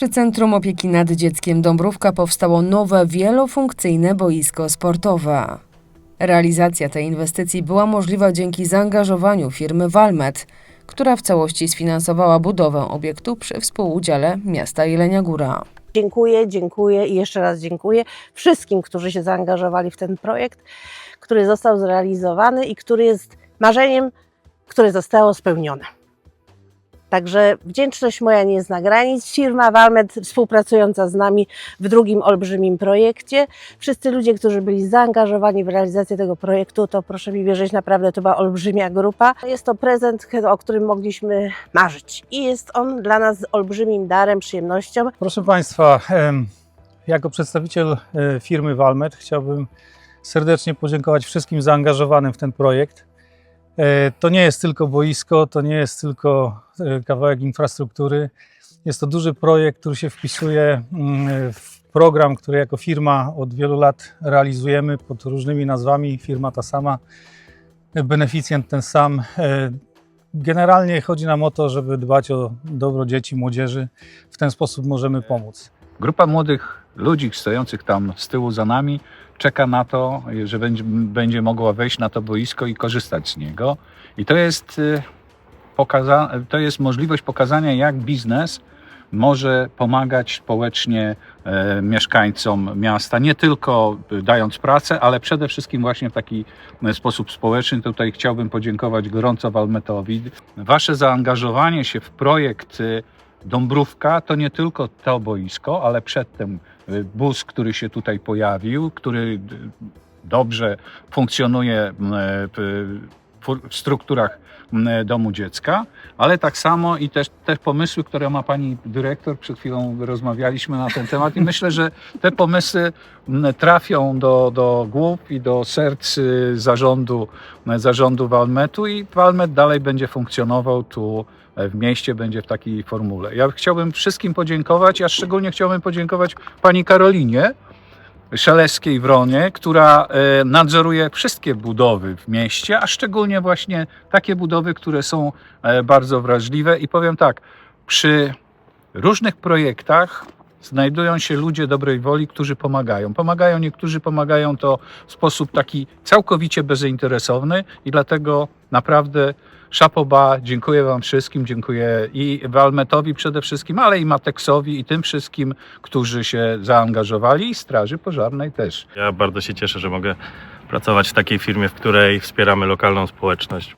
Przy Centrum Opieki nad Dzieckiem Dąbrówka powstało nowe wielofunkcyjne boisko sportowe. Realizacja tej inwestycji była możliwa dzięki zaangażowaniu firmy Valmet, która w całości sfinansowała budowę obiektu przy współudziale miasta Jelenia Góra. Dziękuję, dziękuję i jeszcze raz dziękuję wszystkim, którzy się zaangażowali w ten projekt, który został zrealizowany i który jest marzeniem, które zostało spełnione. Także wdzięczność moja nie zna granic. Firma Valmet współpracująca z nami w drugim olbrzymim projekcie. Wszyscy ludzie, którzy byli zaangażowani w realizację tego projektu, to proszę mi wierzyć, naprawdę to była olbrzymia grupa. Jest to prezent, o którym mogliśmy marzyć i jest on dla nas olbrzymim darem, przyjemnością. Proszę Państwa, jako przedstawiciel e, firmy Valmet chciałbym serdecznie podziękować wszystkim zaangażowanym w ten projekt. E, To nie jest tylko boisko, to nie jest tylko e, kawałek infrastruktury. Jest to duży projekt, który się wpisuje mm, w program, który jako firma od wielu lat realizujemy pod różnymi nazwami. Firma ta sama, beneficjent ten sam. E, Generalnie chodzi nam o to, żeby dbać o dobro dzieci, młodzieży. W ten sposób możemy pomóc. Grupa młodych ludzi stojących tam z tyłu za nami czeka na to, że będzie, będzie mogła wejść na to boisko i korzystać z niego. I to jest, y, pokaza- to jest możliwość pokazania, jak biznes może pomagać społecznie e, mieszkańcom miasta, nie tylko dając pracę, ale przede wszystkim właśnie w taki e, sposób społeczny. Tutaj chciałbym podziękować gorąco Walmetowi. Wasze zaangażowanie się w projekt y, Dąbrówka to nie tylko to boisko, ale przedtem y, bus, który się tutaj pojawił, który y, dobrze funkcjonuje m, w strukturach domu dziecka, ale tak samo i też te pomysły, które ma pani dyrektor, przed chwilą rozmawialiśmy na ten temat i myślę, że te pomysły trafią do, do głów i do serc y, zarządu, zarządu Walmetu i Walmet dalej będzie funkcjonował tu e, w mieście, będzie w takiej formule. Ja chciałbym wszystkim podziękować, ja szczególnie chciałbym podziękować pani Karolinie, Szeleskiej Wronie, która e, nadzoruje wszystkie budowy w mieście, a szczególnie właśnie takie budowy, które są e, bardzo wrażliwe. I powiem tak, przy różnych projektach znajdują się ludzie dobrej woli, którzy pomagają. Pomagają, niektórzy pomagają to w sposób taki całkowicie bezinteresowny i dlatego naprawdę szapoba, dziękuję Wam wszystkim, dziękuję i Walmetowi przede wszystkim, ale i Mateksowi i tym wszystkim, którzy się zaangażowali i Straży Pożarnej też. Ja bardzo się cieszę, że mogę pracować w takiej firmie, w której wspieramy lokalną społeczność.